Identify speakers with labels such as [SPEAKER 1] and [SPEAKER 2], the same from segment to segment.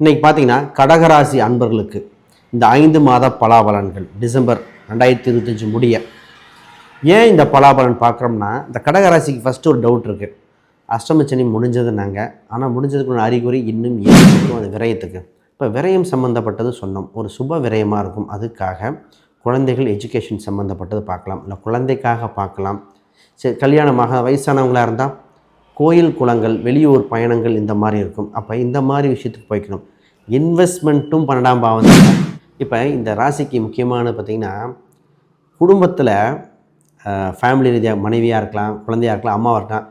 [SPEAKER 1] இன்றைக்கி பார்த்தீங்கன்னா கடகராசி அன்பர்களுக்கு இந்த ஐந்து மாத பலாபலன்கள் டிசம்பர் ரெண்டாயிரத்தி இருபத்தஞ்சு முடிய. ஏன் இந்த பலாபலன் பார்க்குறோம்னா இந்த கடகராசிக்கு ஃபஸ்ட்டு ஒரு டவுட் இருக்குது அஷ்டமச்சனி முடிஞ்சதுன்னாங்க. ஆனால் முடிஞ்சதுக்குள்ள அறிகுறி இன்னும் ஏன் இருக்கும் அது விரயத்துக்கு. இப்போ விரயம் சம்மந்தப்பட்டது சொன்னோம். ஒரு சுப விரயமாக இருக்கும். அதுக்காக குழந்தைகள் எஜுகேஷன் சம்மந்தப்பட்டது பார்க்கலாம். இல்லை குழந்தைக்காக பார்க்கலாம். சரி கல்யாணமாக வயசானவங்களாக இருந்தால் கோயில் குளங்கள் வெளியூர் பயணங்கள் இந்த மாதிரி இருக்கும். அப்போ இந்த மாதிரி விஷயத்துக்கு போய்க்கணும். இன்வெஸ்ட்மெண்ட்டும் பன்னெண்டாம் பாவம் தான். இப்போ இந்த ராசிக்கு முக்கியமான பார்த்திங்கன்னா குடும்பத்தில் ஃபேமிலி ரீதியாக மனைவியாக இருக்கலாம் குழந்தையாக இருக்கலாம் அம்மாவாக இருக்கலாம்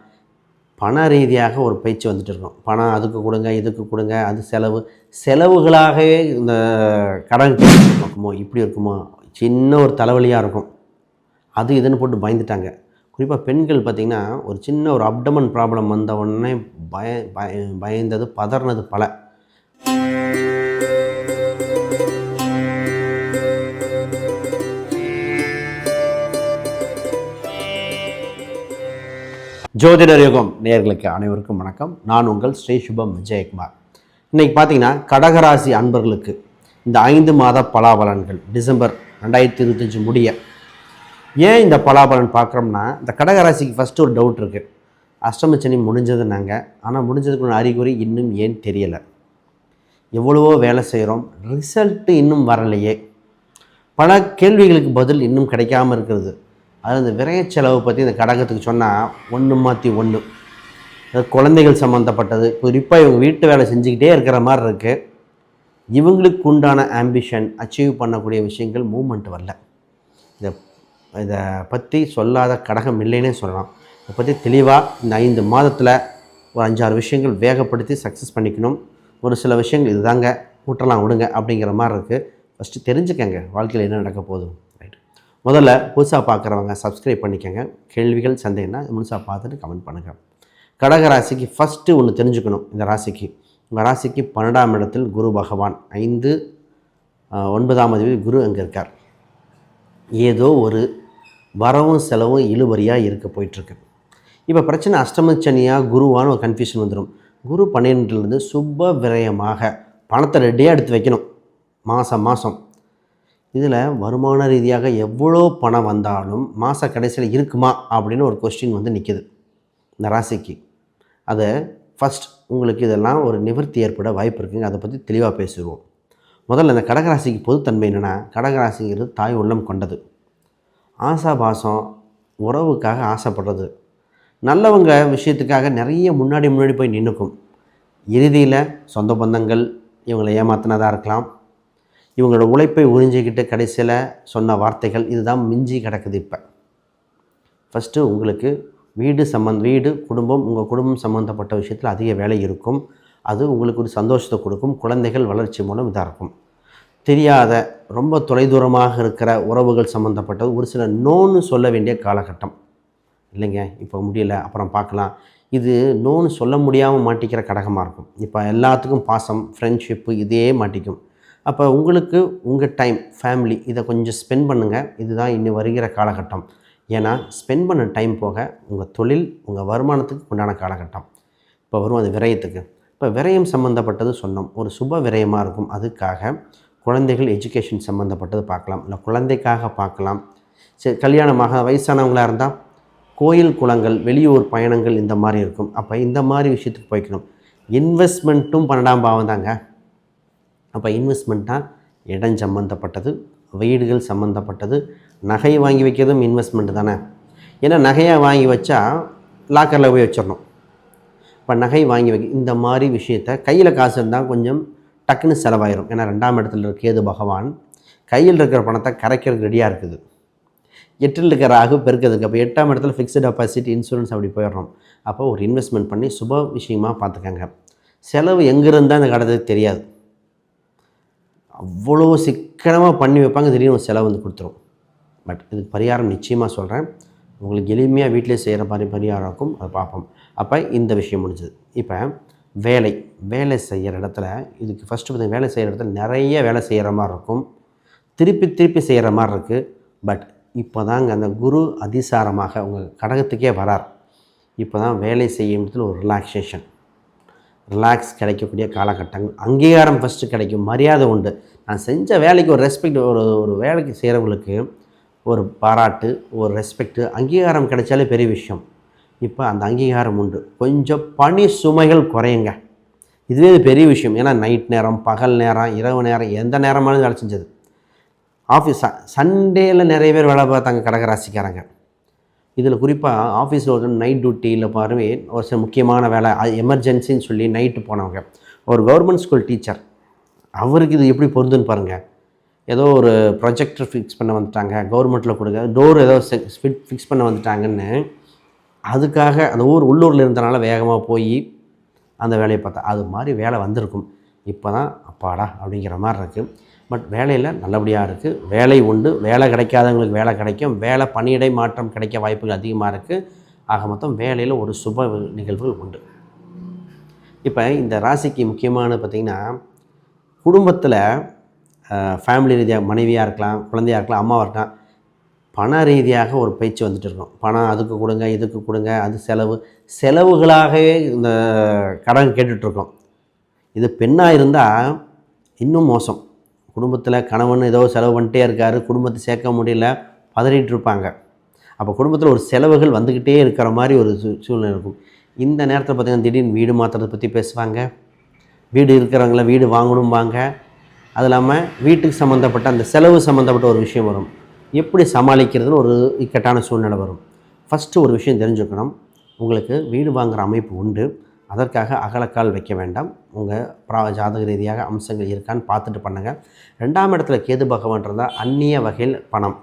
[SPEAKER 1] பண ரீதியாக ஒரு பேச்சு வந்துட்டு இருக்கும். பணம் அதுக்கு கொடுங்க இதுக்கு கொடுங்க அது செலவு. செலவுகளாகவே இந்த கடன் இருக்குமோ இப்படி இருக்குமோ சின்ன ஒரு தலைவலியாக இருக்கும். அது இதுன்னு போட்டு பயந்துட்டாங்க. குறிப்பாக பெண்கள் பார்த்திங்கன்னா ஒரு சின்ன ஒரு அப்டமன் ப்ராப்ளம் வந்த உடனே பய பய பயந்தது பதறினது பல. ஜோதிடர் யுகம் நேயர்களுக்கு அனைவருக்கும் வணக்கம். நான் உங்கள் ஸ்ரீ சுபம் விஜயகுமார். இன்னைக்கு பார்த்தீங்கன்னா கடகராசி அன்பர்களுக்கு இந்த ஐந்து மாத பலாபலன்கள் டிசம்பர் ரெண்டாயிரத்தி இருபத்தஞ்சு முடிய ஏன் இந்த பலாபலன் பார்க்குறோம்னா இந்த கடகராசிக்கு ஃபஸ்ட்டு ஒரு டவுட் இருக்குது அஷ்டமச்சனி முடிஞ்சதுன்னாங்க. ஆனால் முடிஞ்சதுக்குள்ள அறிகுறி இன்னும் ஏன் தெரியலை. எவ்வளவோ வேலை செய்கிறோம் ரிசல்ட்டு இன்னும் வரலையே. பல கேள்விகளுக்கு பதில் இன்னும் கிடைக்காம இருக்கிறது. அது அந்த விரைய செலவு பற்றி இந்த கடகத்துக்கு சொன்னால் ஒன்று மாற்றி ஒன்று குழந்தைகள் சம்மந்தப்பட்டது குறிப்பாக இவங்க வீட்டு வேலை செஞ்சுக்கிட்டே இருக்கிற மாதிரி இருக்குது இவங்களுக்கு உண்டான ஆம்பிஷன் அச்சீவ் பண்ணக்கூடிய விஷயங்கள் மூமெண்ட் வரல. இந்த இதை பற்றி சொல்லாத கடகம் இல்லைன்னே சொல்லலாம். இதை பற்றி தெளிவாக இந்த ஐந்து மாதத்தில் ஒரு அஞ்சாறு விஷயங்கள் வேகப்படுத்தி சக்ஸஸ் பண்ணிக்கணும். ஒரு சில விஷயங்கள் இதுதாங்க கூட்டலாம் விடுங்க அப்படிங்கிற மாதிரி இருக்குது ஃபஸ்ட்டு தெரிஞ்சுக்கங்க வாழ்க்கையில் என்ன நடக்க போதும் ரைட் முதல்ல புதுசாக பார்க்குறவங்க சப்ஸ்கிரைப் பண்ணிக்கங்க. கேள்விகள் சந்தேகம்னா முழுசாக பார்த்துட்டு கமெண்ட் பண்ணுங்கள் கடக ராசிக்கு ஃபஸ்ட்டு ஒன்று தெரிஞ்சுக்கணும் இந்த ராசிக்கு. உங்கள் ராசிக்கு பன்னெண்டாம் இடத்தில் குரு பகவான். ஐந்து ஒன்பதாம் அதிபதி குரு அங்கே இருக்கார். ஏதோ ஒரு வரவும் செலவும் இழுபறியாக இருக்க போயிட்டுருக்கு. இப்போ பிரச்சனை அஷ்டமச்சனியாக குருவான்னு ஒரு கன்ஃபியூஷன் வந்துடும் குரு பன்னிரெண்டுலேருந்து சுப விரயமாக பணத்தை ரெடியாக எடுத்து வைக்கணும். மாதம் மாதம் இதில் வருமான ரீதியாக எவ்வளோ பணம் வந்தாலும் மாத கடைசியில் இருக்குமா அப்படின்னு ஒரு கொஸ்டின் வந்து நிற்கிது இந்த ராசிக்கு. அதை ஃபஸ்ட் உங்களுக்கு இதெல்லாம் ஒரு நிவர்த்தி ஏற்பட வாய்ப்பு இருக்குங்க. அதை பற்றி தெளிவாக பேசிடுவோம். முதல்ல இந்த கடகராசிக்கு பொதுத்தன்மை என்னென்னா கடகராசிங்கிறது தாய் உள்ளம் கொண்டது. ஆசாபாசம் உறவுக்காக ஆசைப்படுறது. நல்லவங்க விஷயத்துக்காக நிறைய முன்னாடி முன்னாடி போய் நின்றுக்கும் இறுதியில் சொந்த பந்தங்கள் இவங்களை ஏமாத்தினதாக இருக்கலாம். இவங்களோட உழைப்பை உறிஞ்சிக்கிட்டு கடைசியில் சொன்ன வார்த்தைகள் இதுதான் மிஞ்சி கிடக்குது இப்போ. ஃபஸ்ட்டு உங்களுக்கு வீடு சம்மந்த வீடு குடும்பம் உங்கள் குடும்பம் சம்மந்தப்பட்ட விஷயத்தில் அதிக வேலை இருக்கும். அது உங்களுக்கு ஒரு சந்தோஷத்தை கொடுக்கும். குழந்தைகள் வளர்ச்சி மூலம் இதாக இருக்கும். தெரியாத ரொம்ப தொலைதூரமாக இருக்கிற உறவுகள் சம்மந்தப்பட்டது ஒரு சில நோன்னு சொல்ல வேண்டிய காலகட்டம். இல்லைங்க இப்போ முடியல அப்புறம் பார்க்கலாம். இது நோன்னு சொல்ல முடியாமல் மாட்டிக்கிற கடகமாக இருக்கும். இப்போ எல்லாத்துக்கும் பாசம் ஃப்ரெண்ட்ஷிப்பு இதே மாட்டிக்கும். அப்போ உங்களுக்கு உங்கள் டைம் ஃபேமிலி இதை கொஞ்சம் ஸ்பெண்ட் பண்ணுங்கள் இதுதான் இன்னி வருகிற காலகட்டம். ஏன்னா ஸ்பெண்ட் பண்ண டைம் போக உங்கள் தொழில் உங்கள் வருமானத்துக்கு உண்டான காலகட்டம். இப்போ வரும் அது விரயத்துக்கு. இப்போ விரயம் சம்மந்தப்பட்டது சொன்னோம். ஒரு சுப விரயமாக இருக்கும். அதுக்காக குழந்தைகள் எஜுகேஷன் சம்மந்தப்பட்டது பார்க்கலாம். இல்லை குழந்தைக்காக பார்க்கலாம். சரி கல்யாணமாக வயசானவங்களாக இருந்தால் கோயில் குளங்கள் வெளியூர் பயணங்கள் இந்த மாதிரி இருக்கும். அப்போ இந்த மாதிரி விஷயத்துக்கு போய்க்கணும். இன்வெஸ்ட்மெண்ட்டும் பன்னெண்டாம் பாவம் தாங்க. அப்போ இன்வெஸ்ட்மெண்ட்டாக இடம் சம்மந்தப்பட்டது வீடுகள் சம்மந்தப்பட்டது நகை வாங்கி வைக்கிறதும் இன்வெஸ்ட்மெண்ட் தானே. ஏன்னா நகையாக வாங்கி வச்சா லாக்கரில் போய் வச்சிடணும். இப்போ நகை வாங்கி வைக்க இந்த மாதிரி விஷயத்த கையில் காசு இருந்தால் கொஞ்சம் டக்குன்னு செலவாயிரும். ஏன்னா ரெண்டாம் இடத்துல இருக்க கேது பகவான் கையில் இருக்கிற பணத்தை கரைக்கிறதுக்கு ரெடியாக இருக்குது. எட்டில் இருக்கிற ராகு பெருக்கிறதுக்கு. அப்போ எட்டாம் இடத்துல ஃபிக்ஸ்டு டெபாசிட் இன்சூரன்ஸ் அப்படி போயிடுறோம். அப்போ ஒரு இன்வெஸ்ட்மெண்ட் பண்ணி சுப விஷயமாக பார்த்துக்கங்க. செலவு எங்கே இருந்தால் அந்த கடத்துக்கு தெரியாது. அவ்வளோ சிக்கனமாக பண்ணி வைப்பாங்க. திடீர்னு ஒரு செலவு வந்து கொடுத்துரும். பட் இதுக்கு பரிகாரம் நிச்சயமாக சொல்கிறேன் உங்களுக்கு எளிமையாக வீட்டிலே செய்கிற மாதிரி பரிகாரம் இருக்கும். அதை பார்ப்போம். அப்போ இந்த விஷயம் முடிஞ்சது. இப்போ வேலை வேலை செய்கிற இடத்துல இதுக்கு ஃபஸ்ட்டு பார்த்தீங்கன்னா வேலை செய்கிற இடத்துல நிறைய வேலை செய்கிற மாதிரி இருக்கும். திருப்பி திருப்பி செய்கிற மாதிரி இருக்குது பட் இப்போ தாங்க அந்த குரு அதிசாரமாக உங்கள் கடகத்துக்கே வரார். இப்போ தான் வேலை செய்யும் இடத்துல ஒரு ரிலாக்ஸேஷன் ரிலாக்ஸ் கிடைக்கக்கூடிய காலகட்டங்கள். அங்கீகாரம் ஃபஸ்ட்டு கிடைக்கும். மரியாதை உண்டு. நான் செஞ்ச வேலைக்கு ஒரு ரெஸ்பெக்ட் ஒரு ஒரு வேலைக்கு செய்கிறவங்களுக்கு ஒரு பாராட்டு ஒரு ரெஸ்பெக்ட்டு அங்கீகாரம் கிடைச்சாலே பெரிய விஷயம். இப்போ அந்த அங்கீகாரம் உண்டு. கொஞ்சம் பணி சுமைகள் குறையுங்க. இதுவே இது பெரிய விஷயம். ஏன்னா நைட் நேரம் பகல் நேரம் இரவு நேரம் எந்த நேரமானது வேலை செஞ்சது. ஆஃபீஸ் சண்டேயில் நிறைய பேர் வேலை பார்த்தாங்க கடகராசிக்காரங்க. இதில் குறிப்பாக ஆஃபீஸில் ஒரு நைட் டியூட்டியில் பாருமே ஒரு சில முக்கியமான வேலை எமர்ஜென்சின்னு சொல்லி நைட்டு போனவங்க. ஒரு கவர்மெண்ட் ஸ்கூல் டீச்சர் அவருக்கு இது எப்படி பொருந்துன்னு பாருங்கள் ஏதோ ஒரு ப்ரொஜெக்டர் ஃபிக்ஸ் பண்ண வந்துட்டாங்க கவர்மெண்ட்டில் கொடுக்க டோர் ஏதோ ஃபிக்ஸ் பண்ண வந்துட்டாங்கன்னு அதுக்காக அந்த ஊர் உள்ளூரில் இருந்தனால வேகமாக போய் அந்த வேலையை பார்த்தா அது மாதிரி வேலை வந்திருக்கும். இப்போ தான் அப்பாடா அப்படிங்கிற மாதிரி இருக்குது பட் வேலையில் நல்லபடியாக இருக்குது வேலை உண்டு. வேலை கிடைக்காதவங்களுக்கு வேலை கிடைக்கும். வேலை பணியிடை மாற்றம் கிடைக்க வாய்ப்புகள் அதிகமாக இருக்குது ஆக மொத்தம் வேலையில் ஒரு சுப நிகழ்வுகள் உண்டு. இப்போ இந்த ராசிக்கு முக்கியமான பார்த்திங்கன்னா குடும்பத்தில் ஃபேமிலி ரீதியாக மனைவியாக இருக்கலாம் குழந்தையாக இருக்கலாம் அம்மாவாக இருக்கலாம் பண ரீதியாக ஒரு பயிற்சி வந்துட்டு இருக்கோம். பணம் அதுக்கு கொடுங்க இதுக்கு கொடுங்க அது செலவு. செலவுகளாகவே இந்த கடன் கேட்டுட்ருக்கோம். இது பெண்ணாக இருந்தால் இன்னும் மோசம். குடும்பத்தில் கணவன் ஏதோ செலவு பண்ணிட்டே இருக்கார் குடும்பத்தை சேர்க்க முடியல பதறிட்டு இருப்பாங்க. அப்போ குடும்பத்தில் ஒரு செலவுகள் வந்துக்கிட்டே இருக்கிற மாதிரி ஒரு சூ சூழ்நிலை இருக்கும். இந்த நேரத்தில் பார்த்திங்கன்னா திடீர்னு வீடு மாற்றுறதை பற்றி பேசுவாங்க. வீடு இருக்கிறவங்கள வீடு வாங்கணும்பாங்க. அது இல்லாமல் வீட்டுக்கு சம்மந்தப்பட்ட அந்த செலவு சம்மந்தப்பட்ட ஒரு விஷயம் வரும். எப்படி சமாளிக்கிறதுன்னு ஒரு இக்கட்டான சூழ்நிலை வரும். ஃபஸ்ட்டு ஒரு விஷயம் தெரிஞ்சுக்கணும். உங்களுக்கு வீடு வாங்குகிற அமைப்பு உண்டு. அதற்காக அகலக்கால் வைக்க வேண்டாம். உங்கள் பிரா ஜாதக ரீதியாக அம்சங்கள் இருக்கான்னு பார்த்துட்டு பண்ணுங்கள் ரெண்டாம் இடத்துல கேது பகவான் இருந்தால் அந்நிய வகையில் பணம்.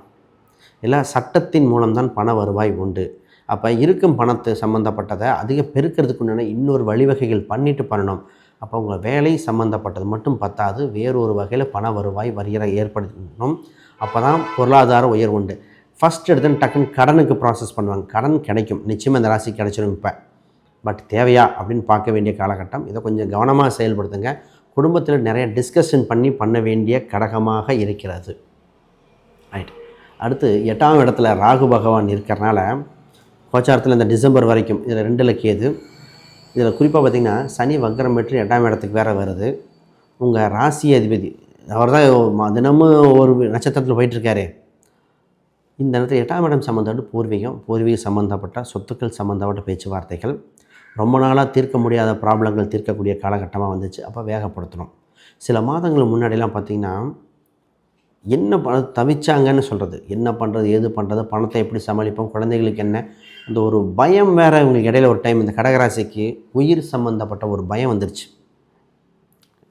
[SPEAKER 1] இல்லை சட்டத்தின் மூலம்தான் பண வருவாய் உண்டு. அப்போ இருக்கும் பணத்தை சம்மந்தப்பட்டதை அதிக பெருக்கிறதுக்கு உண்டான இன்னொரு வழிவகைகள் பண்ணிட்டு பண்ணணும். அப்போ உங்கள் வேலை சம்மந்தப்பட்டது மட்டும் பத்தாது. வேறொரு வகையில் பண வருவாய் வருகிற ஏற்படுத்தணும். அப்போ தான் பொருளாதார உயர்வு உண்டு. ஃபஸ்ட் எடுத்து டக்குன்னு கடனுக்கு ப்ராசஸ் பண்ணுவாங்க. கடன் கிடைக்கும். நிச்சயமாக இந்த ராசி கிடைச்சிடும் இப்போ. பட் தேவையா அப்படின்னு பார்க்க வேண்டிய காலகட்டம். இதை கொஞ்சம் கவனமாக செயல்படுத்துங்க. குடும்பத்தில் நிறைய டிஸ்கஷன் பண்ணி பண்ண வேண்டிய கடகமாக இருக்கிறது. ரைட் அடுத்து எட்டாம் இடத்துல ராகு பகவான் இருக்கிறனால கோச்சாரத்தில் இந்த டிசம்பர் வரைக்கும் இதில் ரெண்டில் கேது. இதில் குறிப்பாக பார்த்திங்கன்னா சனி வக்கரம் பெற்று எட்டாம் இடத்துக்கு வேறு வருது. உங்கள் ராசி அதிபதி அவர் தான் தினமும் ஒரு நட்சத்திரத்தில் போயிட்டுருக்காரு. இந்த நேரத்தில் எட்டாம் இடம் சம்மந்தப்பட்ட பூர்வீகம் பூர்வீக சம்மந்தப்பட்ட சொத்துக்கள் சம்மந்தப்பட்ட பேச்சுவார்த்தைகள் ரொம்ப நாளாக தீர்க்க முடியாத ப்ராப்ளங்கள் தீர்க்கக்கூடிய காலகட்டமாக வந்துச்சு. அப்போ வேகப்படுத்தணும். சில மாதங்கள் முன்னாடிலாம் பார்த்திங்கன்னா என்ன ப தவிச்சாங்கன்னு சொல்கிறது என்ன பண்ணுறது ஏது பண்ணுறது பணத்தை எப்படி சமாளிப்போம் குழந்தைகளுக்கு என்ன? இந்த ஒரு பயம் வேறு இவங்களுக்கு இடையில ஒரு டைம் இந்த கடகராசிக்கு உயிர் சம்மந்தப்பட்ட ஒரு பயம் வந்துருச்சு.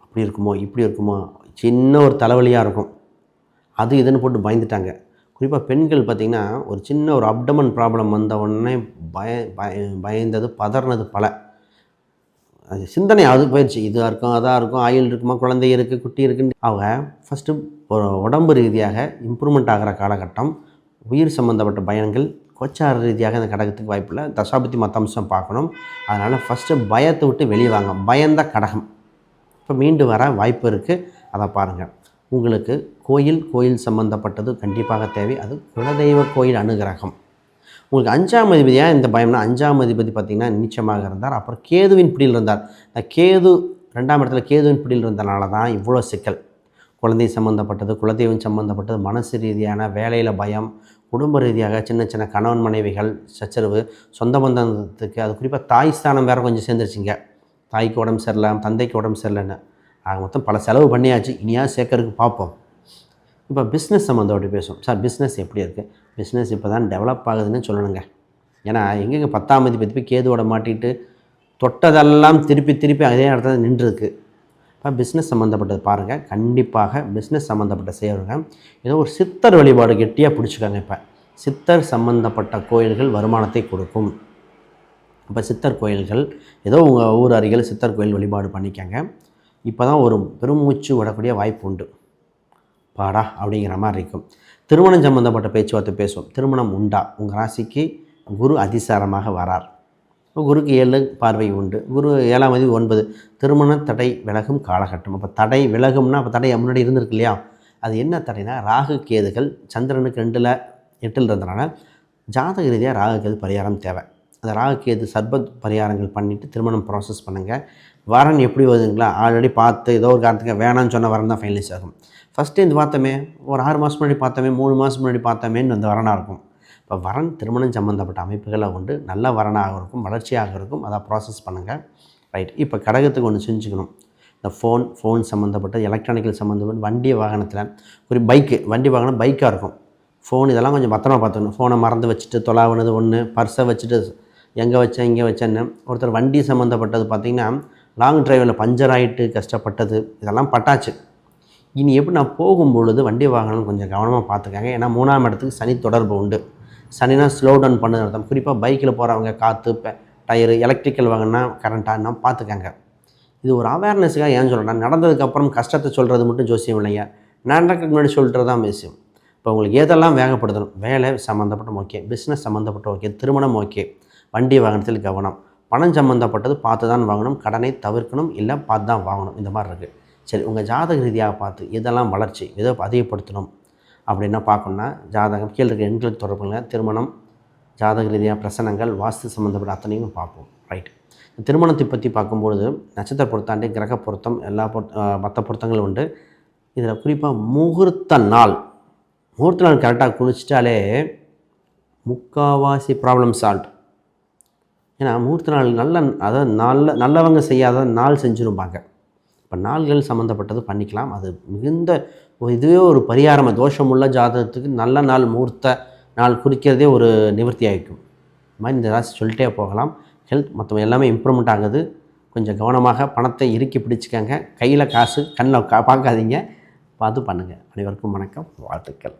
[SPEAKER 1] அப்படி இருக்குமோ இப்படி இருக்குமோ சின்ன ஒரு தலைவலியாக இருக்கும். அது இதுன்னு போட்டு பயந்துட்டாங்க. குறிப்பாக பெண்கள் பார்த்திங்கன்னா ஒரு சின்ன ஒரு அப்டமன் ப்ராப்ளம் வந்த உடனே பய பய பயந்தது பதறினது பல. அது சிந்தனை அது போயிடுச்சு. இதாக இருக்கும் அதாக இருக்கும் ஆயில் இருக்குமா குழந்தை இருக்குது குட்டி இருக்குன்னு. அவங்க ஃபஸ்ட்டு ஒரு உடம்பு ரீதியாக இம்ப்ரூவ்மெண்ட் ஆகிற காலகட்டம் உயிர் சம்மந்தப்பட்ட பயன்கள் கோச்சார ரீதியாக இந்த கடகத்துக்கு வாய்ப்பில்லை தசாபத்தி மற்ற அம்சம் பார்க்கணும். அதனால் ஃபஸ்ட்டு பயத்தை விட்டு வெளியே வாங்க. பயந்த கடகம். இப்போ மீண்டு வர வாய்ப்பு இருக்குது அதை பாருங்கள் உங்களுக்கு கோயில் கோயில் சம்மந்தப்பட்டது கண்டிப்பாக தேவை. அது குலதெய்வ கோயில் அனுகிரகம். உங்களுக்கு அஞ்சாம் அதிபதியாக இந்த பயம்னா அஞ்சாம் அதிபதி பார்த்திங்கன்னா நீச்சமாக இருந்தார். அப்புறம் கேதுவின் பிடியில் இருந்தார். இந்த கேது ரெண்டாம் இடத்துல கேதுவின் பிடியில் இருந்தனால தான் இவ்வளோ சிக்கல். குழந்தை சம்மந்தப்பட்டது குலதெய்வம் சம்மந்தப்பட்டது மனசு ரீதியான வேலையில் பயம் குடும்ப ரீதியாக சின்ன சின்ன கணவன் மனைவிகள் சச்சரவு சொந்த பந்தத்துக்கு அது குறிப்பாக தாய் ஸ்தானம் வேறு கொஞ்சம் சேர்ந்துருச்சிங்க. தாய்க்கு உடம்பு சரியில்லை தந்தைக்கு உடம்பு சரியில்லைன்னு. ஆக மொத்தம் பல செலவு பண்ணியாச்சு. இனியா சேர்க்கறதுக்கு பார்ப்போம். இப்போ பிஸ்னஸ் சம்மந்தப்பட்டு பேசுவோம். சார் பிஸ்னஸ் எப்படி இருக்குது பிஸ்னஸ் இப்போ தான் டெவலப் ஆகுதுன்னு சொல்லணுங்க. ஏன்னா எங்கெங்க பத்தாம் தேதி பற்றி போய் கேதுவோட மாட்டிட்டு தொட்டதெல்லாம் திருப்பி திருப்பி அதே இடத்துல நின்றுருக்கு. இப்போ பிஸ்னஸ் சம்மந்தப்பட்டது பாருங்கள் கண்டிப்பாக பிஸ்னஸ் சம்மந்தப்பட்ட செய்கிறவங்க ஏதோ ஒரு சித்தர் வழிபாடு கெட்டியாக பிடிச்சிக்காங்க இப்போ. சித்தர் சம்மந்தப்பட்ட கோயில்கள் வருமானத்தை கொடுக்கும். இப்போ சித்தர் கோயில்கள் ஏதோ உங்கள் ஊர் அருகில் சித்தர் கோயில் வழிபாடு பண்ணிக்கங்க. இப்போ தான் ஒரு பெருமூச்சு விடக்கூடிய வாய்ப்பு உண்டு. பாடா அப்படிங்கிற மாதிரி இருக்கும். திருமணம் சம்மந்தப்பட்ட பேச்சுவார்த்தை பேசுவோம். திருமணம் உண்டா? உங்கள் ராசிக்கு குரு அதிசாரமாக வரார். குருக்கு ஏழு பார்வை உண்டு. குரு ஏழாம் தேதி ஒன்பது. திருமண தடை விலகும் காலகட்டம். அப்போ தடை விலகும்னா அப்போ தடை முன்னாடி இருந்திருக்கு இல்லையா? அது என்ன தடைனா ராகு கேதுகள் சந்திரனுக்கு ரெண்டில் எட்டில் இருந்தனால ஜாதக ரீதியாக ராகு கேது பரிகாரம் தேவை. அந்த ராகு கேது சர்பத் பரிகாரங்கள் பண்ணிவிட்டு திருமணம் ப்ராசஸ் பண்ணுங்கள் வரன் எப்படி வருதுங்களா? ஆல்ரெடி பார்த்து ஏதோ ஒரு காரணத்துக்கு வேணாம்னு சொன்ன வரன் தான் ஃபைனலைஸ் ஆகும். ஃபஸ்ட்டு இந்த பார்த்தோமே ஒரு ஆறு மாதம் முன்னாடி பார்த்தோமே மூணு மாதம் முன்னாடி பார்த்தோமேன்னு அந்த வரனாக இருக்கும். இப்போ வரன் திருமணம் சம்மந்தப்பட்ட அமைப்புகளை உண்டு நல்ல வரனாக இருக்கும் வளர்ச்சியாக இருக்கும். அதை ப்ராசஸ் பண்ணுங்கள் ரைட் இப்போ கடகத்துக்கு ஒன்று செஞ்சுக்கணும். இந்த ஃபோன் ஃபோன் சம்மந்தப்பட்ட எலக்ட்ரானிக்கல் சம்மந்தப்பட்ட வண்டி வாகனத்தில் ஒரு பைக்கு வண்டி வாகனம் பைக்காக இருக்கும். ஃபோன் இதெல்லாம் கொஞ்சம் பத்திரமா பார்த்துக்கணும். ஃபோனை மறந்து வச்சுட்டு தொலாவினது ஒன்று பர்ஸை வச்சுட்டு எங்கே வச்சேன் இங்கே வச்சேன்னு. ஒருத்தர் வண்டி சம்மந்தப்பட்டது பார்த்திங்கன்னா லாங் டிரைவில் பஞ்சர் ஆகிட்டு கஷ்டப்பட்டது இதெல்லாம் பட்டாச்சு. இனி எப்படி நான் போகும்பொழுது வண்டி வாகனம் கொஞ்சம் கவனமாக பார்த்துக்கங்க. ஏன்னா மூணாம் இடத்துக்கு சனி தொடர்பு உண்டு. சனினா ஸ்லோ டவுன் பண்ணது அர்த்தம். குறிப்பாக பைக்கில் போகிறவங்க காற்று டயரு எலக்ட்ரிக்கல் வாங்கினா கரண்ட்டாக பார்த்துக்கங்க. இது ஒரு அவேர்னஸுக்காக ஏன் சொல்கிறேன் நடந்ததுக்கப்புறம் கஷ்டத்தை சொல்கிறது மட்டும் ஜோசியம் இல்லைங்க. நடக்கிறதுக்கு முன்னாடி சொல்கிறது தான் விஷயம் இப்போ உங்களுக்கு எதெல்லாம் வேகப்படுத்தணும்? வேலை சம்மந்தப்பட்ட ஓகே பிஸ்னஸ் சம்மந்தப்பட்ட ஓகே திருமணம் ஓகே வண்டி வாகனத்தில் கவனம். பணம் சம்மந்தப்பட்டது பார்த்து தான் வாங்கணும் கடனை தவிர்க்கணும் இல்லை பார்த்து தான் வாங்கணும். இந்த மாதிரி இருக்குது சரி உங்கள் ஜாதக ரீதியாக பார்த்து இதெல்லாம் வளர்ச்சி இதை அதிகப்படுத்தணும் அப்படின்னா பார்க்கணுன்னா ஜாதகம் கீழே இருக்க எண்கள் தொடர்புங்க திருமணம் ஜாதக ரீதியாக பிரசனங்கள் வாஸ்து சம்மந்தப்பட்ட அத்தனையும் பார்ப்போம். ரைட் திருமணத்தை பற்றி பார்க்கும்பொழுது நட்சத்திர பொருத்தாண்டு கிரக பொருத்தம் எல்லா பொருத்த மற்ற பொருத்தங்களும் உண்டு. இதில் குறிப்பாக முகூர்த்த நாள். முகூர்த்த நாள் கரெக்டாக குளிச்சிட்டாலே முக்காவாசி ப்ராப்ளம் சால்வ் ஏன்னா முகூர்த்த நாள் நல்ல அதாவது நல்ல நல்லவங்க செய்யாத நாள் செஞ்சுருப்பாங்க இப்போ நாள்கள் சம்மந்தப்பட்டது பண்ணிக்கலாம். அது மிகுந்த ஒரு இதுவே ஒரு பரிகாரமாக தோஷமுள்ள ஜாதகத்துக்கு நல்ல நாள் முகூர்த்த நாள் குறிக்கிறதே ஒரு நிவர்த்தி ஆகிக்கும். இது மாதிரி இந்த ராசி சொல்லிட்டே போகலாம். ஹெல்த் மற்ற எல்லாமே இம்ப்ரூவ்மெண்ட் ஆகுது. கொஞ்சம் கவனமாக பணத்தை இறுக்கி பிடிச்சிக்கங்க. கையில் காசு கண்ணில் கா பார்க்காதீங்க. பார்த்து பண்ணுங்கள் அனைவருக்கும் வணக்கம். வாழ்த்துக்கள்.